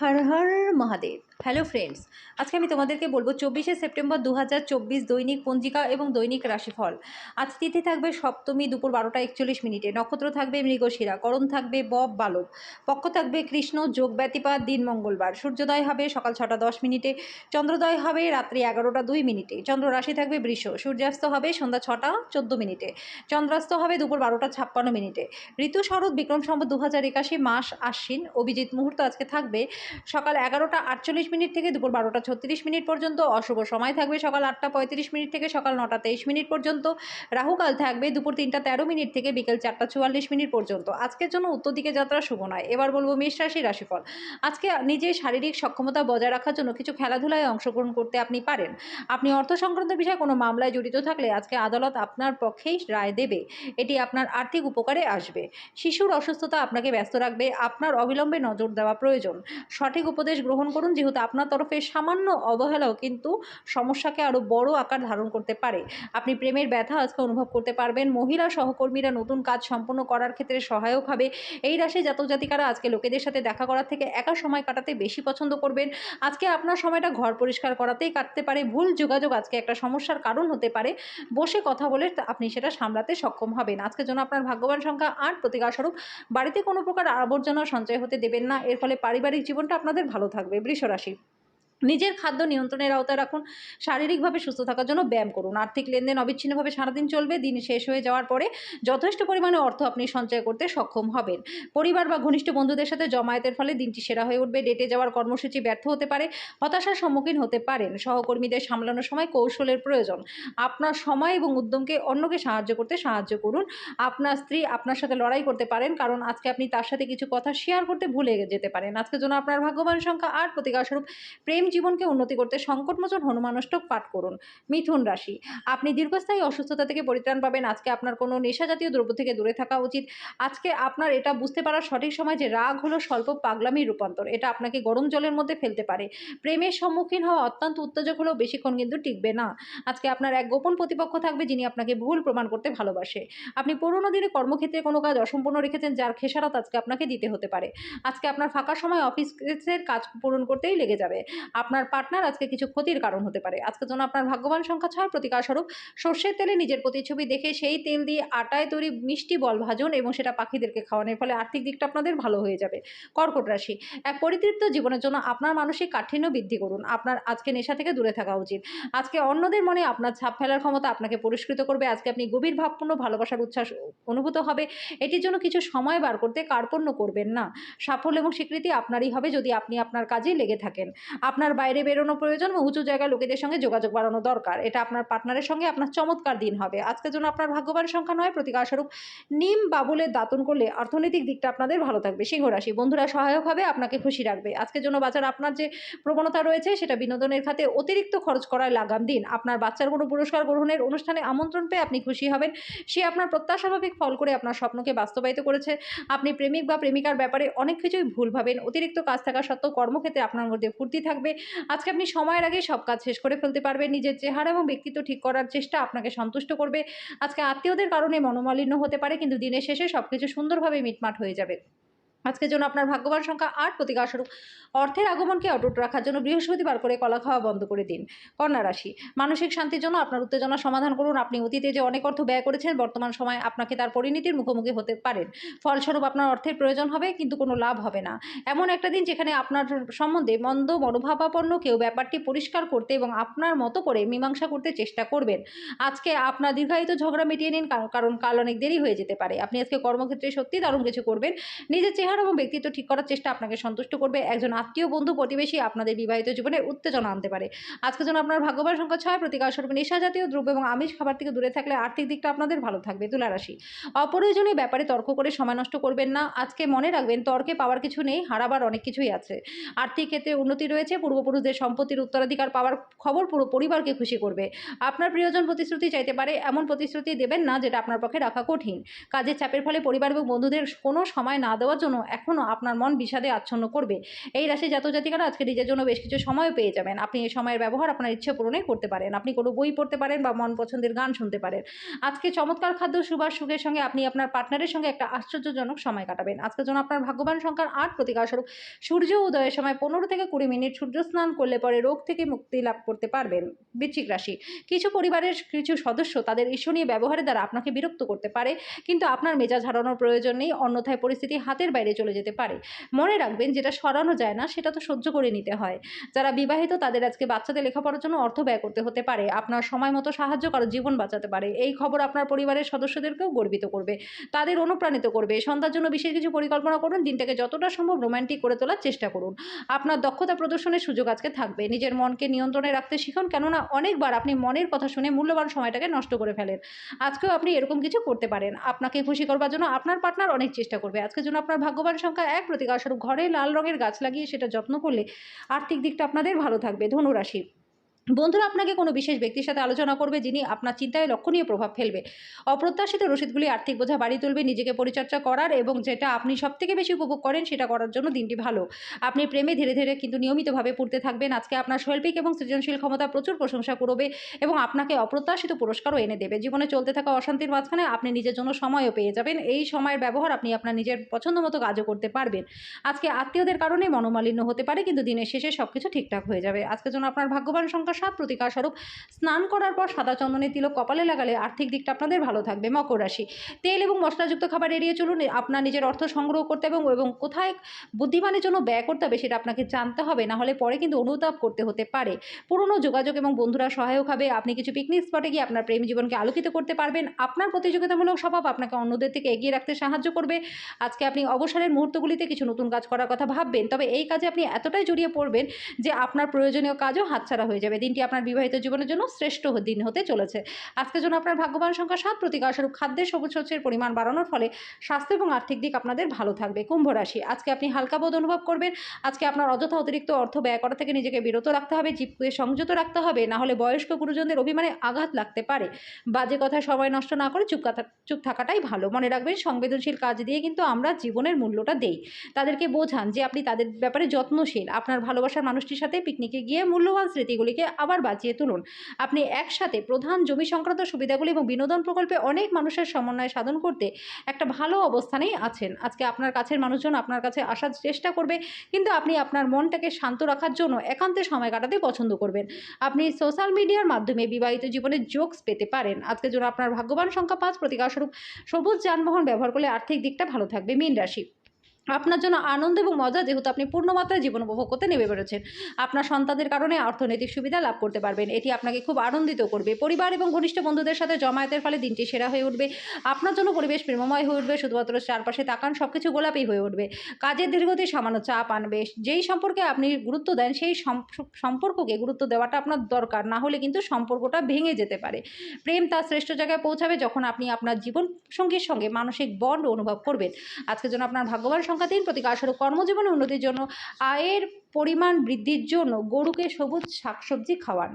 হর Har Mahadev. Hello friends আজকে আমি তোমাদেরকে বলব চব্বিশে সেপ্টেম্বর দু হাজার চব্বিশ দৈনিক পঞ্জিকা এবং দৈনিক রাশিফল। আজ তিথি থাকবে সপ্তমী দুপুর বারোটা একচল্লিশ মিনিটে। নক্ষত্র থাকবে মৃগশিরা, করণ থাকবে বব বালব পক্ষ থাকবে কৃষ্ণ, যোগ ব্যতিপাত, দিন মঙ্গলবার। সূর্যোদয় হবে সকাল ছটা দশ মিনিটে, চন্দ্রোদয় হবে রাত্রি এগারোটা দুই মিনিটে। চন্দ্র রাশি থাকবে বৃষ, সূর্যাস্ত হবে সন্ধ্যা ছটা চোদ্দ মিনিটে। চন্দ্রাস্ত হবে দুপুর বারোটা ছাপ্পান্ন মিনিটে। ঋতু শরৎ বিক্রম সম্বত দু হাজার একাশি মাস আশ্বিন। অভিজিৎ মুহূর্ত আজকে থাকবে সকাল এগারোটা আটচল্লিশ মিনিট থেকে দুপুর বারোটা ছত্রিশ মিনিট পর্যন্ত। অশুভ সময় থাকবে সকাল আটটা পঁয়ত্রিশ মিনিট থেকে সকাল নটা তেইশ মিনিট পর্যন্ত। রাহুকাল থাকবে দুপুর তিনটা তেরো মিনিট থেকে বিকেল চারটা চুয়াল্লিশ মিনিট পর্যন্ত। আজকের জন্য উত্তর দিকে যাত্রা শুভ নয়। এবার বলব মেষ রাশি রাশিফল। আজকে নিজের শারীরিক সক্ষমতা বজায় রাখার জন্য কিছু খেলাধুলায় অংশগ্রহণ করতে আপনি পারেন। আপনি অর্থ সংক্রান্ত বিষয়ে কোনো মামলায় জড়িত থাকলে আজকে আদালত আপনার পক্ষেই রায় দেবে। এটি আপনার আর্থিক উপকারে আসবে। শিশুর অসুস্থতা আপনাকে ব্যস্ত রাখবে। আপনার অবিলম্বে নজর দেওয়া প্রয়োজন। সঠিক উপদেশ গ্রহণ করুন। যেহেতু আপনার তরফে সামান্য অবহেলাও কিন্তু সমস্যাকে আরও বড় আকার ধারণ করতে পারে। আপনি প্রেমের ব্যথা আজকে অনুভব করতে পারবেন। মহিলা সহকর্মীরা নতুন কাজ সম্পন্ন করার ক্ষেত্রে সহায়ক হবে। এই রাশি জাতক জাতিকারা আজকে লোকেদের সাথে দেখা করার থেকে একা সময় কাটাতে বেশি পছন্দ করবেন। আজকে আপনার সময়টা ঘর পরিষ্কার করাতেই কাটতে পারে। ভুল যোগাযোগ আজকে একটা সমস্যার কারণ হতে পারে। বসে কথা বলে আপনি সেটা সামলাতে সক্ষম হবেন। আজকের জন্য আপনার ভাগ্যবান সংখ্যা আট। প্রতিকারস্বরূপ বাড়িতে কোনো প্রকার আবর্জনা সঞ্চয় হতে দেবেন না। এর ফলে পারিবারিক জীবনটা আপনাদের ভালো থাকবে বৃষরাশি। নিজের খাদ্য নিয়ন্ত্রণের আওতায় রাখুন, শারীরিকভাবে সুস্থ থাকার জন্য ব্যায়াম করুন। আর্থিক লেনদেন অবিচ্ছিন্নভাবে সারাদিন চলবে, দিন শেষ হয়ে যাওয়ার পরে যথেষ্ট পরিমাণে অর্থ আপনি সঞ্চয় করতে সক্ষম হবেন। পরিবার বা ঘনিষ্ঠ বন্ধুদের সাথে জমায়েতের ফলে দিনটি সেরা হয়ে উঠবে, ডেটে যাওয়ার কর্মসূচি ব্যর্থ হতে পারে, হতাশার সম্মুখীন হতে পারেন। সহকর্মীদের সামলানোর সময় কৌশলের প্রয়োজন। আপনার সময় এবং উদ্যমকে অন্যকে সাহায্য করতে সাহায্য করুন। আপনার স্ত্রী আপনার সাথে লড়াই করতে পারেন, কারণ আজকে আপনি তার সাথে কিছু কথা শেয়ার করতে ভুলে যেতে পারেন। আজকের জন্য আপনার ভাগ্যবান সংখ্যা আট প্রতিকারস্বরূপ প্রেম জীবনকে উন্নতি করতে সংকটমোচন হনুমানষ্টক পাঠ করুন। মিথুন রাশি, আপনি দীর্ঘস্থায়ী অসুস্থতা থেকে পরিত্রাণ পাবেন। আজকে আপনার কোনো নেশা জাতীয় দ্রব্য থেকে দূরে থাকা উচিত। আজকে আপনার এটা বুঝতে পারার সঠিক সময় যে রাগ হলো স্বল্প পাগলামির রূপান্তর। এটা আপনাকে গরম জলের মধ্যে ফেলতে পারে। প্রেমের সম্মুখীন হওয়া অত্যন্ত উত্তেজক হলেও বেশিক্ষণ কিন্তু টিকবে না। আজকে আপনার এক গোপন প্রতিপক্ষ থাকবে যিনি আপনাকে ভুল প্রমাণ করতে ভালোবাসে। আপনি পুরোনো দিনে কর্মক্ষেত্রে কোনো কাজ অসম্পূর্ণ রেখেছেন যার খেসারত আজকে আপনাকে দিতে হতে পারে। আজকে আপনার ফাঁকা সময় অফিসের কাজ পূরণ করতেই লেগে যাবে। আপনার পার্টনার আজকে কিছু ক্ষতির কারণ হতে পারে। আজকের জন্য আপনার ভাগ্যবান সংখ্যা ছয় প্রতিকারস্বরূপ সর্ষের তেলে নিজের প্রতিচ্ছবি দেখে সেই তেল দিয়ে আটায় তৈরি মিষ্টি বল ভাজুন এবং সেটা পাখিদেরকে খাওয়ানোর ফলে আর্থিক দিকটা আপনাদের ভালো হয়ে যাবে। কর্কট রাশি, এক পরিতৃপ্ত জীবনের জন্য আপনার মানসিক কাঠিন্য বৃদ্ধি করুন। আপনার আজকে নেশা থেকে দূরে থাকা উচিত। আজকে অন্যদের মনে আপনার ছাপ ফেলার ক্ষমতা আপনাকে পুরস্কৃত করবে। আজকে আপনি গভীর ভাবপূর্ণ, ভালোবাসার উচ্ছ্বাস অনুভূত হবে। এটির জন্য কিছু সময় বার করতে কার্পণ্য করবেন না। সাফল্য এবং স্বীকৃতি আপনারই হবে যদি আপনি আপনার কাজেই লেগে থাকেন। আপনার বাইরে বেরোনো প্রয়োজন এবং উঁচু জায়গায় লোকেদের সঙ্গে যোগাযোগ বাড়ানো দরকার। এটা আপনার পার্টনারের সঙ্গে আপনার চমৎকার দিন হবে। আজকের জন্য আপনার ভাগ্যবান সংখ্যা নয় প্রতিকারস্বরূপ নিম বাবুলের দাতন করলে অর্থনৈতিক দিকটা আপনাদের ভালো থাকবে, সিংহ রাশি। বন্ধুরা সহায়ক হবে, আপনাকে খুশি রাখবে। আজকের জন্য বাচ্চার আপনার যে প্রবণতা রয়েছে, সেটা বিনোদনের খাতে অতিরিক্ত খরচ করায় লাগাম দিন। আপনার বাচ্চার কোনো পুরস্কার গ্রহণের অনুষ্ঠানে আমন্ত্রণ পেয়ে আপনি খুশি হবেন। সে আপনার প্রত্যাশাভাবিক ফল করে আপনার স্বপ্নকে বাস্তবায়িত করেছে। আপনি প্রেমিক বা প্রেমিকার ব্যাপারে অনেক কিছুই ভুল ভাবেন। অতিরিক্ত কাজ থাকা সত্ত্বেও কর্মক্ষেত্রে আপনার মধ্যে ফুর্তি থাকবে। আজকে আপনি সময়ের আগে সব কাজ শেষ করে ফেলতে পারবেন। নিজের চেহারা এবং ব্যক্তিত্ব ঠিক করার চেষ্টা আপনাকে সন্তুষ্ট করবে। আজকে আত্মীয়দের কারণে মনোমালিন্য হতে পারে, কিন্তু দিনের শেষে সব কিছু সুন্দরভাবে মিটমাট হয়ে যাবে। আজকের জন্য আপনার ভাগ্যবান সংখ্যা আট। প্রতিকারস্বরূপ অর্থের আগমনকে অটুট রাখার জন্য বৃহস্পতিবার করে কলা খাওয়া বন্ধ করে দিন। কন্যা রাশি, মানসিক শান্তির জন্য আপনার উত্তেজনা সমাধান করুন। আপনি অতীতে যে অনেক অর্থ ব্যয় করেছেন, বর্তমান সময় আপনাকে তার পরিণতির মুখোমুখি হতে পারেন। ফলস্বরূপ আপনার অর্থের প্রয়োজন হবে, কিন্তু কোনো লাভ হবে না। এমন একটা দিন যেখানে আপনার সম্বন্ধে মন্দ মনোভাবাপন্ন কেউ ব্যাপারটি পরিষ্কার করতে এবং আপনার মতো করে মীমাংসা করতে চেষ্টা করবেন। আজকে আপনার দীর্ঘায়িত ঝগড়া মিটিয়ে নিন, কারণ- কাল অনেক দেরি হয়ে যেতে পারে। আপনি আজকে কর্মক্ষেত্রে সত্যি দারুণ কিছু করবেন। নিজের চেহারা এবং ব্যক্তিত্ব ঠিক করার চেষ্টা আপনাকে সন্তুষ্ট করবে। একজন আত্মীয়, বন্ধু, প্রতিবেশী আপনাদের বিবাহিত জীবনে উত্তেজনা আনতে পারে। আজকে যেন আপনার ভাগ্যবান সংখ্যা ছয়, প্রতিকার স্বরূপ নেশা জাতীয়, দ্রব্য এবং আমিষ খাবার থেকে দূরে থাকলে আর্থিক দিকটা আপনাদের ভালো থাকবে তুলা রাশি অপ্রয়োজনীয় ব্যাপারে তর্ক করে সময় নষ্ট করবেন না। আজকে মনে রাখবেন, তর্কে পাওয়ার কিছু নেই, হারাবার অনেক কিছুই আছে। আর্থিক ক্ষেত্রে উন্নতি রয়েছে, পূর্বপুরুষদের সম্পত্তির উত্তরাধিকার পাওয়ার খবর পুরো পরিবারকে খুশি করবে। আপনার প্রিয়জন প্রতিশ্রুতি চাইতে পারে, এমন প্রতিশ্রুতি দেবেন না যেটা আপনার পক্ষে রাখা কঠিন। কাজের চাপের ফলে পরিবার এবং বন্ধুদের কোনো সময় না দেওয়ার জন্য এখনও আপনার মন বিষাদে আচ্ছন্ন করবে। এই রাশি জাতক জাতিকারা আজকে নিজের জন্য বেশ কিছু সময় পেয়ে যাবেন। আপনি এই সময়ের ব্যবহার আপনার ইচ্ছে পূরণে করতে পারেন। আপনি কোনো বই পড়তে পারেন বা মন পছন্দের গান শুনতে পারেন। আজকে চমৎকার খাদ্য, সুবাস, সুখের সঙ্গে আপনি আপনার পার্টনারের সঙ্গে একটা আশ্চর্যজনক সময় কাটাবেন। আজকের জন্য আপনার ভাগ্যবান সংখ্যার আট প্রতিকারস্বরূপ সূর্য উদয়ের সময় পনেরো থেকে কুড়ি মিনিট সূর্য স্নান করলে পরে রোগ থেকে মুক্তি লাভ করতে পারবেন। বৃশ্চিক রাশি, কিছু পরিবারের কিছু সদস্য তাদের ঈর্ষণীয় ব্যবহারের দ্বারা আপনাকে বিরক্ত করতে পারে। কিন্তু আপনার মেজাজ হারানোর প্রয়োজন নেই। অন্যথায় পরিস্থিতি হাতের বাইরে চলে যেতে পারে। মনে রাখবেন যেটা সরানো যায় না, সেটা তো সহ্য করে নিতে হয়। যারা বিবাহিত, তাদের আজকে বাচ্চাদের লেখাপড়ার জন্য অর্থ ব্যয় করতে হতে পারে। আপনার সময় মতো সাহায্য কারও, জীবন বাঁচাতে পারে। এই খবর আপনার পরিবারের সদস্যদেরকেও গর্বিত করবে। তাদের অনুপ্রাণিত করবে। সন্ধ্যার জন্য বিশেষ কিছু পরিকল্পনা করুন। দিনটাকে যতটা সম্ভব রোমান্টিক করে তোলার চেষ্টা করুন। আপনার দক্ষতা প্রদর্শনের সুযোগ আজকে থাকবে। নিজের মনকে নিয়ন্ত্রণে রাখতে শিখুন। কেননা অনেকবার আপনি মনের কথা শুনে মূল্যবান সময়টাকে নষ্ট করে ফেলেন। আজকেও আপনি এরকম কিছু করতে পারেন। আপনাকে খুশি করবার জন্য আপনার পার্টনার অনেক চেষ্টা করবে। আজকের জন্য আপনার ভাগ্যবান সংখ্যা এক প্রতিকারস্বরূপ ঘরে লাল রঙের গাছ লাগিয়ে সেটা যত্ন করলে আর্থিক দিকটা আপনাদের ভালো থাকবে। ধনুরাশি। বন্ধুরা, আপনাকে কোনো বিশেষ ব্যক্তির সাথে আলোচনা করবে যিনি আপনার চিন্তায় লক্ষণীয় প্রভাব ফেলবে। অপ্রত্যাশিত রসিদগুলি আর্থিক বোঝা বাড়ি তুলবে, নিজেকে পরিচর্যা করার এবং যেটা আপনি সবথেকে বেশি উপভোগ করেন সেটা করার জন্য দিনটি ভালো। আপনি প্রেমে ধীরে ধীরে কিন্তু নিয়মিতভাবে পড়তে থাকবেন। আজকে আপনার শৈল্পিক এবং সৃজনশীল ক্ষমতা প্রচুর প্রশংসা করবে এবং আপনাকে অপ্রত্যাশিত পুরস্কারও এনে দেবে। জীবনে চলতে থাকা অশান্তির মাঝখানে আপনি নিজের জন্য সময়ও পেয়ে যাবেন। এই সময়ের ব্যবহার আপনি আপনার নিজের পছন্দ মতো কাজও করতে পারবেন। আজকে আত্মীয়দের কারণে মনোমালিন্য হতে পারে, কিন্তু দিনের শেষে সব কিছু ঠিকঠাক হয়ে যাবে। আজকের জন্য আপনার ভাগ্যবান সংখ্যা সাত প্রতিকার স্বরূপ স্নান করার পর সাদা চন্দনের তিলক কপালে লাগালে আর্থিক দিকটা আপনাদের ভালো থাকবে, মকর রাশি। তেল এবং মশলাযুক্ত খাবার এড়িয়ে চলুন, আপনার নিজের অর্থ সংগ্রহ করতে এবং এবং কোথায় বুদ্ধিমানের জন্য ব্যয় করতে হবে সেটা আপনাকে জানতে হবে, না হলে পরে কিন্তু অনুতাপ করতে হতে পারে। পুরনো যোগাযোগ এবং বন্ধুরা সহায়ক হবে, আপনি কিছু পিকনিক স্পটে গিয়ে আপনার প্রেম জীবনকে আলোকিত করতে পারবেন, আপনার প্রতিযোগিতামূলক স্বভাব আপনাকে অন্যদের থেকে এগিয়ে রাখতে সাহায্য করবে। আজকে আপনি অবসরের মুহূর্তগুলিতে কিছু নতুন কাজ করার কথা ভাববেন, তবে এই কাজে আপনি এতটাই জড়িয়ে পড়বেন যে আপনার প্রয়োজনীয় কাজও হাতছাড়া হয়ে যাবে। দিনটি আপনার বিবাহিত জীবনের জন্য শ্রেষ্ঠ দিন হতে চলেছে। আজকের জন্য আপনার ভাগ্যবান সংখ্যা সাত প্রতিকারস্বরূপ খাদ্যের সবুজ শস্যের পরিমাণ বাড়ানোর ফলে স্বাস্থ্য এবং আর্থিক দিক আপনাদের ভালো থাকবে। কুম্ভ রাশি, আজকে আপনি হালকা বোধ অনুভব করবেন। আজকে আপনার অযথা অতিরিক্ত অর্থ ব্যয় করা থেকে নিজেকে বিরত রাখতে হবে, জীবকে সংযত রাখতে হবে, না হলে বয়স্ক গুরুজনদের অভিমানে আঘাত লাগতে পারে। বাজে কথায় সময় নষ্ট না করে চুপ চুপ থাকাটাই ভালো। মনে রাখবেন, সংবেদনশীল কাজ দিয়ে কিন্তু আমরা জীবনের মূল্যটা দেই। তাদেরকে বোঝান যে আপনি তাদের ব্যাপারে যত্নশীল। আপনার ভালোবাসার মানুষটির সাথে পিকনিকে গিয়ে মূল্যবান স্মৃতিগুলিকে আবার বাঁচিয়ে তুলুন। আপনি একসাথে প্রধান জমি সংক্রান্ত সুবিধাগুলি এবং বিনোদন প্রকল্পে অনেক মানুষের সমন্বয় সাধন করতে একটা ভালো অবস্থানেই আছেন। আজকে আপনার কাছের মানুষজন আপনার কাছে আসার চেষ্টা করবে, কিন্তু আপনি আপনার মনটাকে শান্ত রাখার জন্য একান্তে সময় কাটাতে পছন্দ করবেন। আপনি সোশ্যাল মিডিয়ার মাধ্যমে বিবাহিত জীবনে জোকস পেতে পারেন। আজকের জন্য আপনার ভাগ্যবান সংখ্যা পাঁচ। প্রতিকারস্বরূপ সবুজ যানবাহন ব্যবহার করলে আর্থিক দিকটা ভালো থাকবে। মীন রাশি। আপনার জন্য আনন্দ এবং মজা যেহেতু আপনি পূর্ণমাত্রায় জীবন উপভোগ করতে নেমে বেরোচ্ছেন আপনার সন্তানদের কারণে অর্থনৈতিক সুবিধা লাভ করতে পারবেন। এটি আপনাকে খুব আনন্দিত করবে। পরিবার এবং ঘনিষ্ঠ বন্ধুদের সাথে জমায়েতের ফলে দিনটি সেরা হয়ে উঠবে। আপনার জন্য পরিবেশ প্রেমময় হয়ে উঠবে। শুধুমাত্র চারপাশে তাকান সব কিছু গোলাপি হয়ে উঠবে। কাজের দীর্ঘতে সামান্য চাপ আনবে। যেই সম্পর্কে আপনি গুরুত্ব দেন, সেই সম্পর্ককে গুরুত্ব দেওয়াটা আপনার দরকার। না হলে কিন্তু সম্পর্কটা ভেঙে যেতে পারে। প্রেম তার শ্রেষ্ঠ জায়গায় পৌঁছাবে যখন আপনি আপনার জীবন সঙ্গীর সঙ্গে মানসিক বন্ড অনুভব করবেন। আজকের জন্য আপনার ভাগ্যবান সংখ্যা তিন প্রতিকারস্বরূপ কর্মজীবনে উন্নতির জন্য আয়ের পরিমাণ বৃদ্ধির জন্য গরুকে সবুজ শাকসবজি খাওয়ান।